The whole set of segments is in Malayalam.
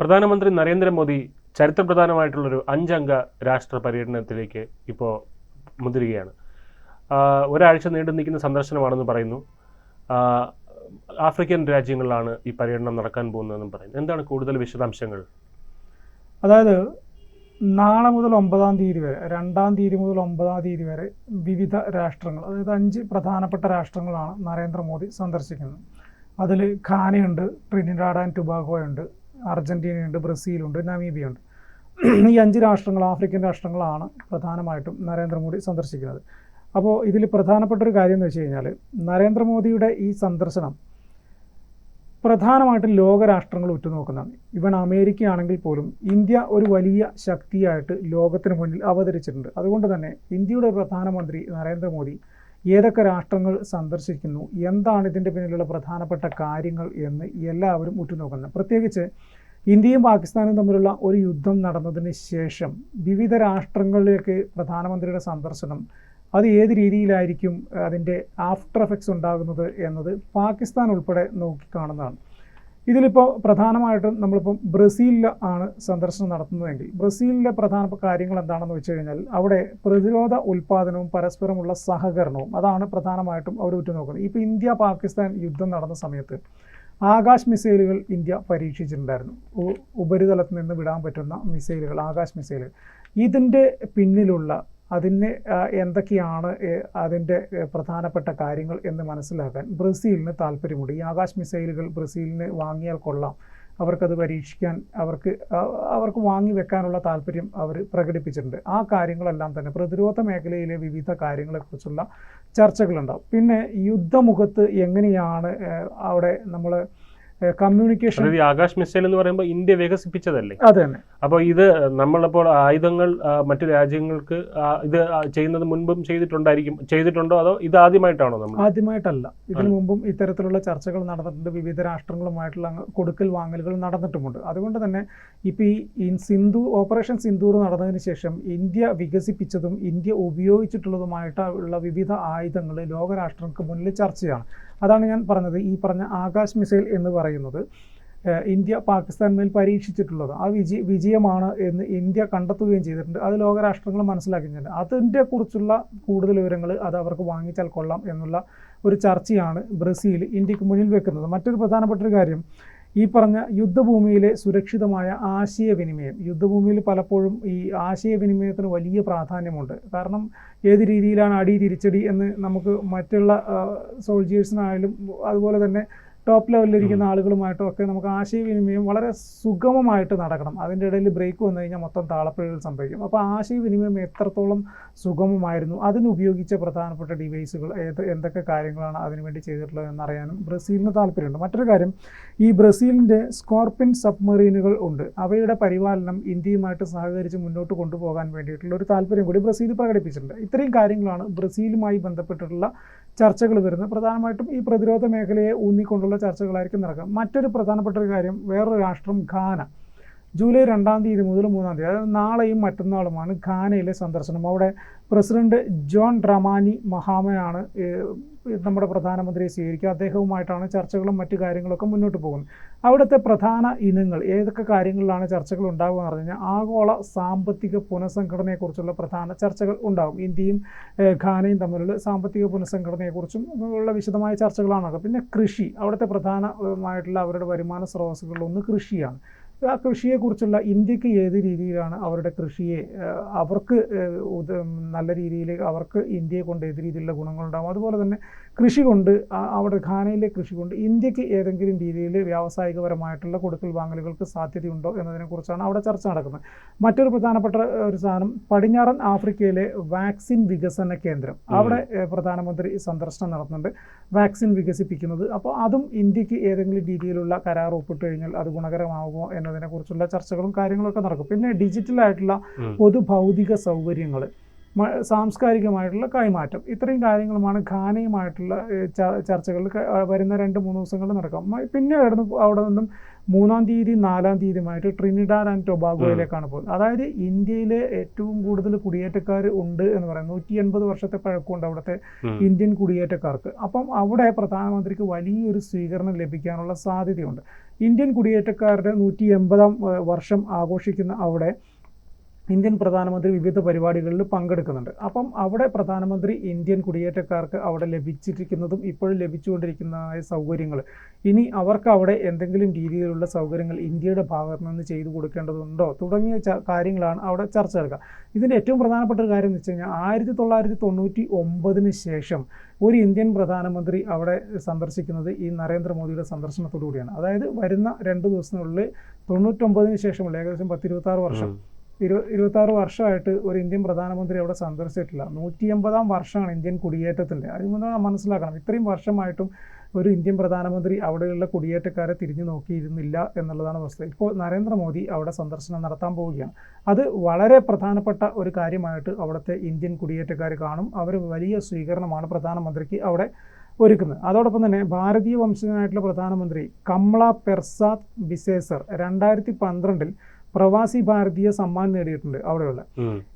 പ്രധാനമന്ത്രി നരേന്ദ്രമോദി ചരിത്രപ്രധാനമായിട്ടുള്ളൊരു അഞ്ചംഗ രാഷ്ട്ര പര്യടനത്തിലേക്ക് ഇപ്പോൾ മുതിരുകയാണ്. ഒരാഴ്ച നീണ്ടു നിൽക്കുന്ന സന്ദർശനമാണെന്ന് പറയുന്നു. ആഫ്രിക്കൻ രാജ്യങ്ങളിലാണ് ഈ പര്യടനം നടക്കാൻ പോകുന്നതെന്നും പറയുന്നു. എന്താണ് കൂടുതൽ വിശദാംശങ്ങൾ? അതായത് നാളെ മുതൽ ഒമ്പതാം തീയതി വരെ രണ്ടാം തീയതി മുതൽ ഒമ്പതാം തീയതി വരെ വിവിധ രാഷ്ട്രങ്ങൾ അതായത് അഞ്ച് പ്രധാനപ്പെട്ട രാഷ്ട്രങ്ങളാണ് നരേന്ദ്രമോദി സന്ദർശിക്കുന്നത്. അതിൽ ഖാനയുണ്ട് ട്രിനിഡാഡ് ആൻഡ് ടുബാഗോ ഉണ്ട് അർജന്റീനയുണ്ട് ബ്രസീലുണ്ട് നമീബിയ ഉണ്ട് ഈ അഞ്ച് രാഷ്ട്രങ്ങൾ ആഫ്രിക്കൻ രാഷ്ട്രങ്ങളാണ് പ്രധാനമായിട്ടും നരേന്ദ്രമോദി സന്ദർശിക്കുന്നത്. അപ്പോൾ ഇതിൽ പ്രധാനപ്പെട്ട ഒരു കാര്യം എന്ന് വെച്ച് കഴിഞ്ഞാൽ നരേന്ദ്രമോദിയുടെ ഈ സന്ദർശനം പ്രധാനമായിട്ടും ലോകരാഷ്ട്രങ്ങൾ ഉറ്റുനോക്കുന്നതാണ്. ഇവൻ അമേരിക്കയാണെങ്കിൽ പോലും ഇന്ത്യ ഒരു വലിയ ശക്തിയായിട്ട് ലോകത്തിന് മുന്നിൽ അവതരിച്ചിട്ടുണ്ട്. അതുകൊണ്ട് തന്നെ ഇന്ത്യയുടെ പ്രധാനമന്ത്രി നരേന്ദ്രമോദി ഏതൊക്കെ രാഷ്ട്രങ്ങൾ സന്ദർശിക്കുന്നു എന്താണ് ഇതിന്റെ പിന്നിലുള്ള പ്രധാനപ്പെട്ട കാര്യങ്ങൾ എന്ന് എല്ലാവരും ഉറ്റുനോക്കുന്നത് പ്രത്യേകിച്ച് ഇന്ത്യയും പാകിസ്ഥാനും തമ്മിലുള്ള ഒരു യുദ്ധം നടന്നതിന് ശേഷം വിവിധ രാഷ്ട്രങ്ങളിലേക്ക് പ്രധാനമന്ത്രിയുടെ സന്ദർശനം അത് ഏത് രീതിയിലായിരിക്കും അതിന്റെ ആഫ്റ്റർ എഫക്ട്സ് ഉണ്ടാകുന്നത് എന്നത് പാകിസ്ഥാൻ ഉൾപ്പെടെ നോക്കിക്കാണുന്നതാണ് ഇതിലിപ്പോൾ പ്രധാനമായിട്ടും നമ്മളിപ്പം ബ്രസീലിൽ ആണ് സന്ദർശനം നടത്തുന്നതെങ്കിൽ ബ്രസീലിലെ പ്രധാന കാര്യങ്ങൾ എന്താണെന്ന് വെച്ച് കഴിഞ്ഞാൽ അവിടെ പ്രതിരോധ ഉൽപ്പാദനവും പരസ്പരമുള്ള സഹകരണവും അതാണ് പ്രധാനമായിട്ടും അവർ ഉറ്റുനോക്കുന്നത്. ഇപ്പോൾ ഇന്ത്യ പാകിസ്ഥാൻ യുദ്ധം നടന്ന സമയത്ത് ആകാശ് മിസൈലുകൾ ഇന്ത്യ പരീക്ഷിച്ചിട്ടുണ്ടായിരുന്നു. ഉപരിതലത്തിൽ നിന്ന് വിടാൻ പറ്റുന്ന മിസൈലുകൾ ആകാശ് മിസൈലുകൾ. ഇതിന്റെ പിന്നിലുള്ള അതിന് എന്തൊക്കെയാണ് അതിന്റെ പ്രധാനപ്പെട്ട കാര്യങ്ങൾ എന്ന് മനസ്സിലാക്കാൻ ബ്രസീലിന് താല്പര്യമുണ്ട്. ഈ ആകാശ് മിസൈലുകൾ ബ്രസീലിന് വാങ്ങിയാൽ കൊള്ളാം. അവർക്കത് പരീക്ഷിക്കാൻ അവർക്ക് അവർക്ക് വാങ്ങി വെക്കാനുള്ള താല്പര്യം അവർ പ്രകടിപ്പിച്ചിട്ടുണ്ട്. ആ കാര്യങ്ങളെല്ലാം തന്നെ പ്രതിരോധ മേഖലയിലെ വിവിധ കാര്യങ്ങളെക്കുറിച്ചുള്ള ചർച്ചകളുണ്ടാവും. പിന്നെ യുദ്ധമുഖത്ത് എങ്ങനെയാണ് അവിടെ നമ്മൾ കമ്മ്യൂണിക്കേഷൻ ആകാശ് മിസൈൽ എന്ന് പറയുമ്പോൾ ഇന്ത്യ വികസിപ്പിച്ചതല്ലേ? അതെ തന്നെ അപ്പോൾ ഇത് നമ്മളിപ്പോൾ ആയുധങ്ങൾ മറ്റു രാജ്യങ്ങൾക്ക് ഇത് ചെയ്യുന്നത് മുൻപും ചെയ്തിട്ടുണ്ടായിരിക്കും ചെയ്തിട്ടുണ്ടോ അതോ ഇത് ആദ്യമായിട്ടാണോ നമ്മൾ? ആദ്യമായിട്ടല്ല. ഇതിനു. മുമ്പും ഇത്തരത്തിലുള്ള ചർച്ചകൾ നടന്നിട്ടുണ്ട്. വിവിധ രാഷ്ട്രങ്ങളുമായിട്ടുള്ള കൊടുക്കൽ വാങ്ങലുകൾ നടന്നിട്ടുമുണ്ട്. അതുകൊണ്ട് തന്നെ ഇപ്പോൾ ഈ സിന്ധു ഓപ്പറേഷൻ സിന്ദൂർ നടന്നതിന് ശേഷം ഇന്ത്യ വികസിപ്പിച്ചതും ഇന്ത്യ ഉപയോഗിച്ചിട്ടുള്ളതുമായിട്ടുള്ള വിവിധ ആയുധങ്ങൾ ലോകരാഷ്ട്രങ്ങൾക്ക് മുന്നിൽ ചർച്ചയാണ്. അതാണ് ഞാൻ പറഞ്ഞത് ഈ പറഞ്ഞ ആകാശ് മിസൈൽ എന്ന് പറയുന്നത്. ഇന്ത്യ പാകിസ്ഥാൻ മേൽ പരീക്ഷിച്ചിട്ടുള്ളത്. ആ വിജയ വിജയമാണ് എന്ന് ഇന്ത്യ കണ്ടെത്തുകയും ചെയ്തിട്ടുണ്ട്. അത് ലോകരാഷ്ട്രങ്ങൾ മനസ്സിലാക്കുന്നുണ്ട്. അതിന്റെ കുറിച്ചുള്ള കൂടുതൽ വിവരങ്ങൾ അത് അവർക്ക് വാങ്ങിച്ചാൽ കൊള്ളാം എന്നുള്ള ഒരു ചർച്ചയാണ് ബ്രസീൽ ഇന്ത്യയ്ക്ക് മുന്നിൽ വെക്കുന്നത്. മറ്റൊരു പ്രധാനപ്പെട്ട ഒരു കാര്യം ഈ പറഞ്ഞ യുദ്ധഭൂമിയിലെ സുരക്ഷിതമായ ആശയവിനിമയം യുദ്ധഭൂമിയിൽ പലപ്പോഴും ഈ ആശയവിനിമയത്തിന് വലിയ പ്രാധാന്യമുണ്ട്. കാരണം ഏത് രീതിയിലാണ് അടി തിരിച്ചടി എന്ന് നമുക്ക് മറ്റുള്ള സോൾജിയേഴ്സിനായാലും അതുപോലെ തന്നെ ടോപ്പ് ലെവലിലിരിക്കുന്ന ആളുകളുമായിട്ടും ഒക്കെ നമുക്ക് ആശയവിനിമയം വളരെ സുഗമമായിട്ട് നടക്കണം. അതിന്റെ ഇടയിൽ ബ്രേക്ക് വന്നു കഴിഞ്ഞാൽ മൊത്തം താളപ്പിഴകൾ സംഭവിക്കും. അപ്പോൾ ആശയവിനിമയം എത്രത്തോളം സുഗമമായിരുന്നു അതിനുപയോഗിച്ച പ്രധാനപ്പെട്ട ഡിവൈസുകൾ ഏത് എന്തൊക്കെ കാര്യങ്ങളാണ് അതിനുവേണ്ടി ചെയ്തിട്ടുള്ളത് എന്നറിയാനും ബ്രസീലിന് താല്പര്യമുണ്ട്. മറ്റൊരു കാര്യം ഈ ബ്രസീലിന്റെ സ്കോർപ്പിൻ സബ്മറീനുകൾ ഉണ്ട്. അവയുടെ പരിപാലനം ഇന്ത്യയുമായിട്ട് സഹകരിച്ച് മുന്നോട്ട് കൊണ്ടുപോകാൻ വേണ്ടിയിട്ടുള്ള ഒരു താല്പര്യം കൂടി ബ്രസീൽ പ്രകടിപ്പിച്ചിട്ടുണ്ട്. ഇത്രയും കാര്യങ്ങളാണ് ബ്രസീലുമായി ബന്ധപ്പെട്ടിട്ടുള്ള ചർച്ചകൾ വരുന്നത്. പ്രധാനമായിട്ടും ഈ പ്രതിരോധ മേഖലയെ ഊന്നിക്കൊണ്ടുള്ള ചർച്ചകളായിരിക്കും നടക്കുക. മറ്റൊരു പ്രധാനപ്പെട്ട ഒരു കാര്യം വേറൊരു രാഷ്ട്രം ഘാന ജൂലൈ രണ്ടാം തീയതി മുതൽ മൂന്നാം തീയതി അതായത് നാളെയും മറ്റന്നാളുമാണ് ഖാനയിലെ സന്ദർശനം. അവിടെ പ്രസിഡന്റ് ജോൺ ഡ്രമാനി മഹാമയാണ് നമ്മുടെ പ്രധാനമന്ത്രിയെ സ്വീകരിക്കുക. അദ്ദേഹവുമായിട്ടാണ് ചർച്ചകളും മറ്റു കാര്യങ്ങളൊക്കെ മുന്നോട്ട് പോകുന്നത്. അവിടുത്തെ പ്രധാന ഇനങ്ങൾ ഏതൊക്കെ കാര്യങ്ങളിലാണ് ചർച്ചകൾ ഉണ്ടാകുക എന്ന് പറഞ്ഞു കഴിഞ്ഞാൽ ആഗോള സാമ്പത്തിക പുനഃസംഘടനയെക്കുറിച്ചുള്ള പ്രധാന ചർച്ചകൾ ഉണ്ടാകും. ഇന്ത്യയും ഖാനയും തമ്മിലുള്ള സാമ്പത്തിക പുനഃസംഘടനയെക്കുറിച്ചും ഉള്ള വിശദമായ ചർച്ചകളാണ് പിന്നെ കൃഷി അവിടുത്തെ പ്രധാനമായിട്ടുള്ള അവരുടെ വരുമാന സ്രോതസ്സുകളിലൊന്ന് കൃഷിയാണ്. ആ കൃഷിയെക്കുറിച്ചുള്ള ഇന്ത്യയ്ക്ക് ഏത് രീതിയിലാണ് അവരുടെ കൃഷിയെ അവർക്ക് നല്ല രീതിയിൽ അവർക്ക് ഇന്ത്യയെ കൊണ്ട് ഏത് രീതിയിലുള്ള ഗുണങ്ങളുണ്ടാകും അതുപോലെ തന്നെ കൃഷി കൊണ്ട് അവിടെ ഖാനയിലെ കൃഷി കൊണ്ട് ഇന്ത്യയ്ക്ക് ഏതെങ്കിലും രീതിയിൽ വ്യാവസായികപരമായിട്ടുള്ള കൊടുക്കൽ വാങ്ങലുകൾക്ക് സാധ്യതയുണ്ടോ എന്നതിനെക്കുറിച്ചാണ് അവിടെ ചർച്ച നടക്കുന്നത്. മറ്റൊരു പ്രധാനപ്പെട്ട ഒരു സാധനം പടിഞ്ഞാറൻ ആഫ്രിക്കയിലെ വാക്സിൻ വികസന കേന്ദ്രം. അവിടെ പ്രധാനമന്ത്രി സന്ദർശനം നടത്തുന്നുണ്ട്. വാക്സിൻ വികസിപ്പിക്കുന്നത്. അപ്പോൾ അതും ഇന്ത്യയ്ക്ക് ഏതെങ്കിലും രീതിയിലുള്ള കരാർ ഒപ്പിട്ട് കഴിഞ്ഞാൽ അത് ഗുണകരമാകുമോ എന്നതിനെക്കുറിച്ചുള്ള ചർച്ചകളും കാര്യങ്ങളൊക്കെ നടക്കും. പിന്നെ ഡിജിറ്റലായിട്ടുള്ള ഉം. പൊതു ഭൗതിക സൗകര്യങ്ങൾ. സാംസ്കാരികമായിട്ടുള്ള കൈമാറ്റം. ഇത്രയും കാര്യങ്ങളുമാണ് ഖാനയുമായിട്ടുള്ള ചർച്ചകളിൽ വരുന്ന രണ്ട് മൂന്ന് ദിവസങ്ങളിൽ നടക്കാം. പിന്നെ ആയിരുന്നു അവിടെ നിന്നും മൂന്നാം തീയതി നാലാം തീയതിയുമായിട്ട് ട്രിനിഡാഡ് ആൻഡ് ടൊബാഗോയിലേക്കാണ് പോകുന്നത്. അതായത് ഇന്ത്യയിലെ ഏറ്റവും കൂടുതൽ കുടിയേറ്റക്കാർ ഉണ്ട് എന്ന് പറയുന്നത് നൂറ്റി എൺപത് വർഷത്തെ പഴക്കമുണ്ട് അവിടുത്തെ ഇന്ത്യൻ കുടിയേറ്റക്കാർക്ക്. അപ്പം അവിടെ പ്രധാനമന്ത്രിക്ക് വലിയൊരു സ്വീകരണം ലഭിക്കാനുള്ള സാധ്യതയുണ്ട്. ഇന്ത്യൻ കുടിയേറ്റക്കാരുടെ നൂറ്റി എൺപതാം വർഷം ആഘോഷിക്കുന്ന അവിടെ ഇന്ത്യൻ പ്രധാനമന്ത്രി വിവിധ പരിപാടികളിൽ പങ്കെടുക്കുന്നുണ്ട്. അപ്പം അവിടെ പ്രധാനമന്ത്രി ഇന്ത്യൻ കുടിയേറ്റക്കാർക്ക് അവിടെ ലഭിച്ചിരിക്കുന്നതും ഇപ്പോഴും ലഭിച്ചുകൊണ്ടിരിക്കുന്നതായ സൗകര്യങ്ങൾ. ഇനി അവർക്ക് അവിടെ എന്തെങ്കിലും രീതിയിലുള്ള സൗകര്യങ്ങൾ ഇന്ത്യയുടെ ഭാഗത്ത് നിന്ന് ചെയ്തു കൊടുക്കേണ്ടതുണ്ടോ? തുടങ്ങിയ കാര്യങ്ങളാണ് അവിടെ ചർച്ച നടക്കുക. ഇതിന്റെ ഏറ്റവും പ്രധാനപ്പെട്ട ഒരു കാര്യം എന്ന് വെച്ച് കഴിഞ്ഞാൽ ആയിരത്തി തൊള്ളായിരത്തി തൊണ്ണൂറ്റി ഒമ്പതിന് ശേഷം ഒരു ഇന്ത്യൻ പ്രധാനമന്ത്രി അവിടെ സന്ദർശിക്കുന്നത് ഈ നരേന്ദ്രമോദിയുടെ സന്ദർശനത്തോടു കൂടിയാണ് അതായത് വരുന്ന രണ്ട് ദിവസത്തിനുള്ളിൽ തൊണ്ണൂറ്റൊമ്പതിന് ശേഷമുള്ള ഏകദേശം പത്തിരുപത്താറ് വർഷം. ഇരു ഇരുപത്താറ് വർഷമായിട്ട് ഒരു ഇന്ത്യൻ പ്രധാനമന്ത്രി അവിടെ സന്ദർശിച്ചിട്ടില്ല. നൂറ്റി എൺപതാം വർഷമാണ് ഇന്ത്യൻ കുടിയേറ്റത്തിന്റെ. അതിന് നമ്മൾ മനസ്സിലാക്കണം? ഇത്രയും വർഷമായിട്ടും ഒരു ഇന്ത്യൻ പ്രധാനമന്ത്രി അവിടെയുള്ള കുടിയേറ്റക്കാരെ തിരിഞ്ഞു നോക്കിയിരുന്നില്ല എന്നുള്ളതാണ് വസ്തുത ഇപ്പോൾ നരേന്ദ്രമോദി അവിടെ സന്ദർശനം നടത്താൻ പോവുകയാണ്. അത് വളരെ പ്രധാനപ്പെട്ട ഒരു കാര്യമായിട്ട് അവിടുത്തെ ഇന്ത്യൻ കുടിയേറ്റക്കാർ കാണും. അവർ വലിയ സ്വീകരണമാണ് പ്രധാനമന്ത്രിക്ക് അവിടെ ഒരുക്കുന്നത്. അതോടൊപ്പം തന്നെ ഭാരതീയ വംശജനായിട്ടുള്ള പ്രധാനമന്ത്രി കമല പെർസാദ് ബിസേസർ രണ്ടായിരത്തി പന്ത്രണ്ടിൽ പ്രവാസി ഭാരതീയ സമ്മാൻ നേടിയിട്ടുണ്ട് അവിടെയുള്ള.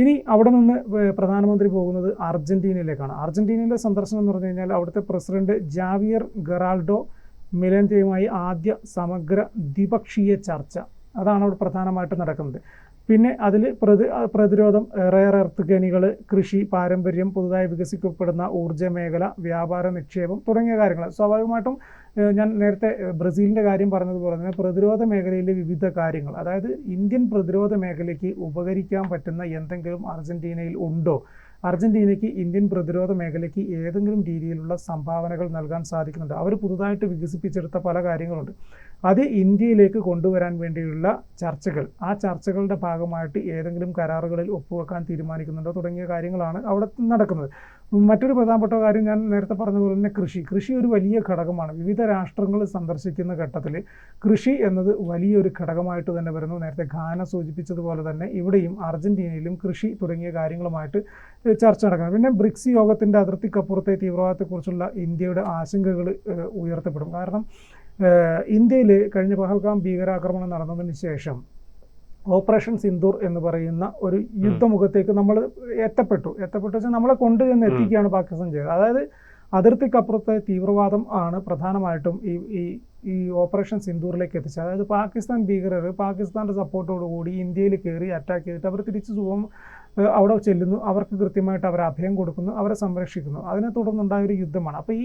ഇനി അവിടെ നിന്ന് പ്രധാനമന്ത്രി പോകുന്നത് അർജന്റീനയിലേക്കാണ്. അർജന്റീനയിലെ സന്ദർശനം എന്ന് പറഞ്ഞു കഴിഞ്ഞാൽ അവിടുത്തെ പ്രസിഡന്റ് ജാവിയർ ഗറാൾഡോ മിലന്റയുമായി ആദ്യ സമഗ്ര ദ്വിപക്ഷീയ ചർച്ച. അതാണ് അവിടെ പ്രധാനമായിട്ട് നടക്കുന്നത്. പിന്നെ അതിൽ പ്രതി പ്രതിരോധം റെയർ എർത്ത് ഖനികൾ കൃഷി പാരമ്പര്യം പുതുതായി വികസിക്കപ്പെടുന്ന ഊർജ മേഖല വ്യാപാര നിക്ഷേപം തുടങ്ങിയ കാര്യങ്ങൾ സ്വാഭാവികമായിട്ടും ഞാൻ നേരത്തെ ബ്രസീലിന്റെ കാര്യം പറഞ്ഞതുപോലെ തന്നെ പ്രതിരോധ മേഖലയിലെ വിവിധ കാര്യങ്ങൾ അതായത് ഇന്ത്യൻ പ്രതിരോധ മേഖലയ്ക്ക് ഉപകരിക്കാൻ പറ്റുന്ന എന്തെങ്കിലും അർജന്റീനയിൽ ഉണ്ടോ? അർജന്റീനയ്ക്ക് ഇന്ത്യൻ പ്രതിരോധ മേഖലയ്ക്ക് ഏതെങ്കിലും രീതിയിലുള്ള സംഭാവനകൾ നൽകാൻ സാധിക്കുന്നുണ്ട്. അവർ പുതുതായിട്ട് വികസിപ്പിച്ചെടുത്ത പല കാര്യങ്ങളുണ്ട്. അത് ഇന്ത്യയിലേക്ക് കൊണ്ടുവരാൻ വേണ്ടിയുള്ള ചർച്ചകൾ. ആ ചർച്ചകളുടെ ഭാഗമായിട്ട് ഏതെങ്കിലും കരാറുകളിൽ ഒപ്പുവെക്കാൻ തീരുമാനിക്കുന്നുണ്ടോ തുടങ്ങിയ കാര്യങ്ങളാണ് അവിടെ നടക്കുന്നത്. മറ്റൊരു പ്രധാനപ്പെട്ട കാര്യം ഞാൻ നേരത്തെ പറഞ്ഞതുപോലെ തന്നെ കൃഷി. കൃഷി ഒരു വലിയ ഘടകമാണ്. വിവിധ രാഷ്ട്രങ്ങൾ സന്ദർശിക്കുന്ന ഘട്ടത്തിൽ കൃഷി എന്നത് വലിയൊരു ഘടകമായിട്ട് തന്നെ വരുന്നു. നേരത്തെ ഖാന സൂചിപ്പിച്ചതുപോലെ തന്നെ ഇവിടെയും അർജന്റീനയിലും കൃഷി തുടങ്ങിയ കാര്യങ്ങളുമായിട്ട് ചർച്ച നടക്കുന്നത് പിന്നെ ബ്രിക്സ് യോഗത്തിന്റെ അതിർത്തിക്കപ്പുറത്തെ തീവ്രവാദത്തെക്കുറിച്ചുള്ള ഇന്ത്യയുടെ ആശങ്കകൾ ഉയർത്തപ്പെടും. കാരണം ഇന്ത്യയിൽ കഴിഞ്ഞ പഹൽഗാം ഭീകരാക്രമണം നടന്നതിന് ശേഷം ഓപ്പറേഷൻ സിന്ദൂർ എന്ന് പറയുന്ന ഒരു യുദ്ധമുഖത്തേക്ക് നമ്മൾ എത്തപ്പെട്ടു. എത്തപ്പെട്ടു വെച്ചാൽ നമ്മളെ കൊണ്ട് ചെന്ന് എത്തിക്കുകയാണ് പാകിസ്ഥാൻ ചെയ്തത്. അതായത് അതിർത്തിക്കപ്പുറത്തെ തീവ്രവാദം ആണ് പ്രധാനമായിട്ടും ഈ ഈ ഈ ഓപ്പറേഷൻ സിന്ദൂറിലേക്ക് എത്തിച്ചത്. അതായത് പാകിസ്ഥാൻ ഭീകരർ പാകിസ്ഥാന്റെ സപ്പോർട്ടോടുകൂടി ഇന്ത്യയിൽ കയറി അറ്റാക്ക് ചെയ്തിട്ട് അവർ തിരിച്ചു സുഖം അവിടെ ചെല്ലുന്നു. അവർക്ക് കൃത്യമായിട്ട് അവർ അഭയം കൊടുക്കുന്നു. അവരെ സംരക്ഷിക്കുന്നു. അതിനെ തുടർന്നുണ്ടായ ഒരു യുദ്ധമാണ്. അപ്പോൾ ഈ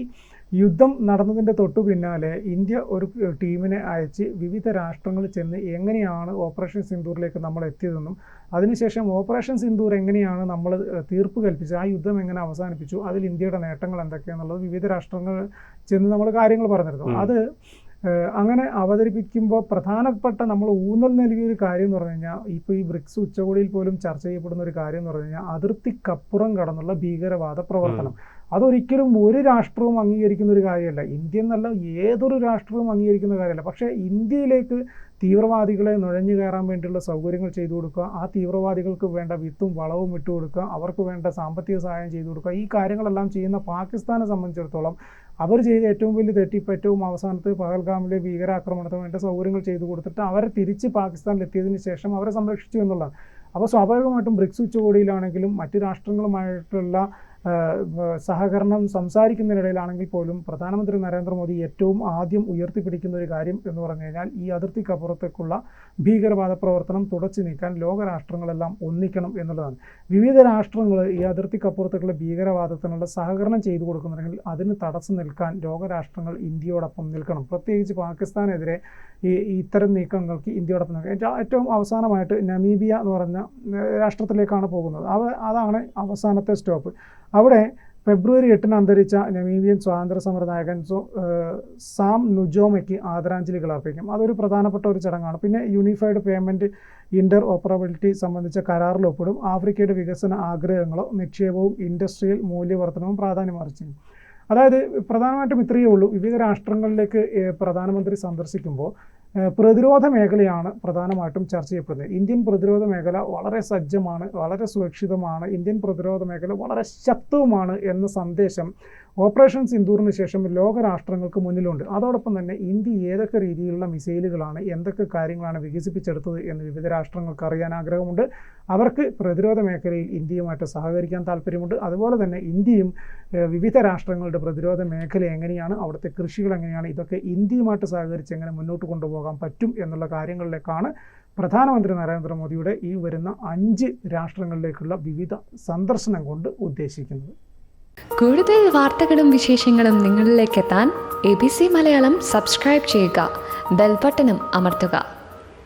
യുദ്ധം നടന്നതിന്റെ തൊട്ടു പിന്നാലെ ഇന്ത്യ ഒരു ടീമിനെ അയച്ച് വിവിധ രാഷ്ട്രങ്ങളിൽ ചെന്ന് എങ്ങനെയാണ് ഓപ്പറേഷൻ സിന്ദൂറിലേക്ക് നമ്മൾ എത്തിയതെന്നും അതിനുശേഷം ഓപ്പറേഷൻ സിന്ദൂർ എങ്ങനെയാണ് നമ്മൾ തീർപ്പ് കൽപ്പിച്ചത് ആ യുദ്ധം എങ്ങനെ അവസാനിപ്പിച്ചു അതിൽ ഇന്ത്യയുടെ നേട്ടങ്ങൾ എന്തൊക്കെയാണെന്നുള്ളത് വിവിധ രാഷ്ട്രങ്ങൾ ചെന്ന് നമ്മൾ കാര്യങ്ങൾ പറഞ്ഞിരുന്നു. അത് അങ്ങനെ അവതരിപ്പിക്കുമ്പോൾ പ്രധാനപ്പെട്ട നമ്മൾ ഊന്നൽ നൽകിയ ഒരു കാര്യം എന്ന് പറഞ്ഞു കഴിഞ്ഞാൽ ഇപ്പോൾ ഈ ബ്രിക്സ് ഉച്ചകോടിയിൽ പോലും ചർച്ച ചെയ്യപ്പെടുന്ന ഒരു കാര്യം എന്ന് പറഞ്ഞു കഴിഞ്ഞാൽ അതിർത്തിക്കപ്പുറം കടന്നുള്ള ഭീകരവാദ പ്രവർത്തനം. അതൊരിക്കലും ഒരു രാഷ്ട്രവും അംഗീകരിക്കുന്ന ഒരു കാര്യമല്ല. ഇന്ത്യ എന്നല്ല ഏതൊരു രാഷ്ട്രവും അംഗീകരിക്കുന്ന കാര്യമല്ല. പക്ഷേ ഇന്ത്യയിലേക്ക് തീവ്രവാദികളെ നുഴഞ്ഞു കയറാൻ വേണ്ടിയുള്ള സൗകര്യങ്ങൾ ചെയ്തു കൊടുക്കുക ആ തീവ്രവാദികൾക്ക് വേണ്ട വിത്തും വളവും ഇട്ട് കൊടുക്കുക അവർക്ക് വേണ്ട സാമ്പത്തിക സഹായം ചെയ്തു കൊടുക്കുക ഈ കാര്യങ്ങളെല്ലാം ചെയ്യുന്ന പാകിസ്ഥാനെ സംബന്ധിച്ചിടത്തോളം അവർ ചെയ്ത ഏറ്റവും വലിയ തെറ്റിപ്പ് ഏറ്റവും അവസാനത്ത് പഹൽഗാമിലെ ഭീകരാക്രമണത്തിന് വേണ്ട സൗകര്യങ്ങൾ ചെയ്തു കൊടുത്തിട്ട് അവരെ തിരിച്ച് പാകിസ്ഥാനിൽ എത്തിയതിന് ശേഷം അവരെ സംരക്ഷിച്ചു എന്നുള്ളതാണ്. അപ്പോൾ സ്വാഭാവികമായിട്ടും ബ്രിക്സ് ഉച്ചകോടിയിലാണെങ്കിലും മറ്റ് രാഷ്ട്രങ്ങളുമായിട്ടുള്ള സഹകരണം സംസാരിക്കുന്നതിനിടയിലാണെങ്കിൽ പോലും പ്രധാനമന്ത്രി നരേന്ദ്രമോദി ഏറ്റവും ആദ്യം ഉയർത്തിപ്പിടിക്കുന്ന ഒരു കാര്യം എന്ന് പറഞ്ഞു കഴിഞ്ഞാൽ ഈ അതിർത്തിക്കപ്പുറത്തേക്കുള്ള ഭീകരവാദ പ്രവർത്തനം തുടച്ചു നീക്കാൻ ലോകരാഷ്ട്രങ്ങളെല്ലാം ഒന്നിക്കണം എന്നുള്ളതാണ്. വിവിധ രാഷ്ട്രങ്ങൾ ഈ അതിർത്തിക്കപ്പുറത്തേക്കുള്ള ഭീകരവാദത്തിനുള്ള സഹകരണം ചെയ്തു കൊടുക്കുന്നുണ്ടെങ്കിൽ അതിന് തടസ്സം നിൽക്കാൻ ലോകരാഷ്ട്രങ്ങൾ ഇന്ത്യയോടൊപ്പം നിൽക്കണം. പ്രത്യേകിച്ച് പാകിസ്ഥാനെതിരെ ഈ ഇത്തരം നീക്കങ്ങൾക്ക് ഇന്ത്യയോടൊപ്പം നിൽക്കണം. ഏറ്റവും അവസാനമായിട്ട് നമീബിയ എന്ന് പറഞ്ഞ രാഷ്ട്രത്തിലേക്കാണ് പോകുന്നത്. അവ അതാണ് അവസാനത്തെ സ്റ്റോപ്പ്. അവിടെ ഫെബ്രുവരി എട്ടിന് അന്തരിച്ച നമീബിയൻ സ്വാതന്ത്ര്യ സമരനായകൻ സോ- നുജോമയ്ക്ക് ആദരാഞ്ജലികൾ അർപ്പിക്കും. അതൊരു പ്രധാനപ്പെട്ട ഒരു ചടങ്ങാണ്. പിന്നെ യൂണിഫൈഡ് പേയ്മെന്റ് ഇന്റർ ഓപ്പറബിലിറ്റി സംബന്ധിച്ച കരാറിൽ ഒപ്പിടും. ആഫ്രിക്കയുടെ വികസന ആഗ്രഹങ്ങളോ നിക്ഷേപവും ഇൻഡസ്ട്രിയൽ മൂല്യവർദ്ധനവും പ്രാധാന്യം അതായത് പ്രധാനമായിട്ടും ഇത്രയേ ഉള്ളൂ. വിവിധ രാഷ്ട്രങ്ങളിലേക്ക് പ്രധാനമന്ത്രി സന്ദർശിക്കുമ്പോൾ പ്രതിരോധ മേഖലയാണ് പ്രധാനമായിട്ടും ചർച്ച ചെയ്യപ്പെടുന്നത്. ഇന്ത്യൻ പ്രതിരോധ മേഖല വളരെ സജ്ജമാണ് വളരെ സുരക്ഷിതമാണ് ഇന്ത്യൻ പ്രതിരോധ മേഖല വളരെ ശക്തവുമാണ് എന്ന സന്ദേശം ഓപ്പറേഷൻ സിന്ദൂറിന് ശേഷം ലോകരാഷ്ട്രങ്ങൾക്ക് മുന്നിലുണ്ട്. അതോടൊപ്പം തന്നെ ഇന്ത്യ ഏതൊക്കെ രീതിയിലുള്ള മിസൈലുകളാണ് എന്തൊക്കെ കാര്യങ്ങളാണ് വികസിപ്പിച്ചെടുത്തത് എന്ന് വിവിധ രാഷ്ട്രങ്ങൾക്ക് അറിയാൻ ആഗ്രഹമുണ്ട്. അവർക്ക് പ്രതിരോധ മേഖലയിൽ ഇന്ത്യയുമായിട്ട് സഹകരിക്കാൻ താല്പര്യമുണ്ട്. അതുപോലെ തന്നെ ഇന്ത്യയും വിവിധ രാഷ്ട്രങ്ങളുടെ പ്രതിരോധ മേഖല എങ്ങനെയാണ് അവിടുത്തെ കൃഷികൾ എങ്ങനെയാണ് ഇതൊക്കെ ഇന്ത്യയുമായിട്ട് സഹകരിച്ച് എങ്ങനെ മുന്നോട്ട് കൊണ്ടുപോകാൻ പറ്റും എന്നുള്ള കാര്യങ്ങളിലേക്കാണ് പ്രധാനമന്ത്രി നരേന്ദ്രമോദിയുടെ ഈ വരുന്ന അഞ്ച് രാഷ്ട്രങ്ങളിലേക്കുള്ള വിവിധ സന്ദർശനം കൊണ്ട് ഉദ്ദേശിക്കുന്നത്. കൂടുതൽ വാർത്തകളും വിശേഷങ്ങളും നിങ്ങളിലേക്ക് എത്താൻ A B C Malayalam subscribe ചെയ്യുക. ബെൽബട്ടനും അമർത്തുക.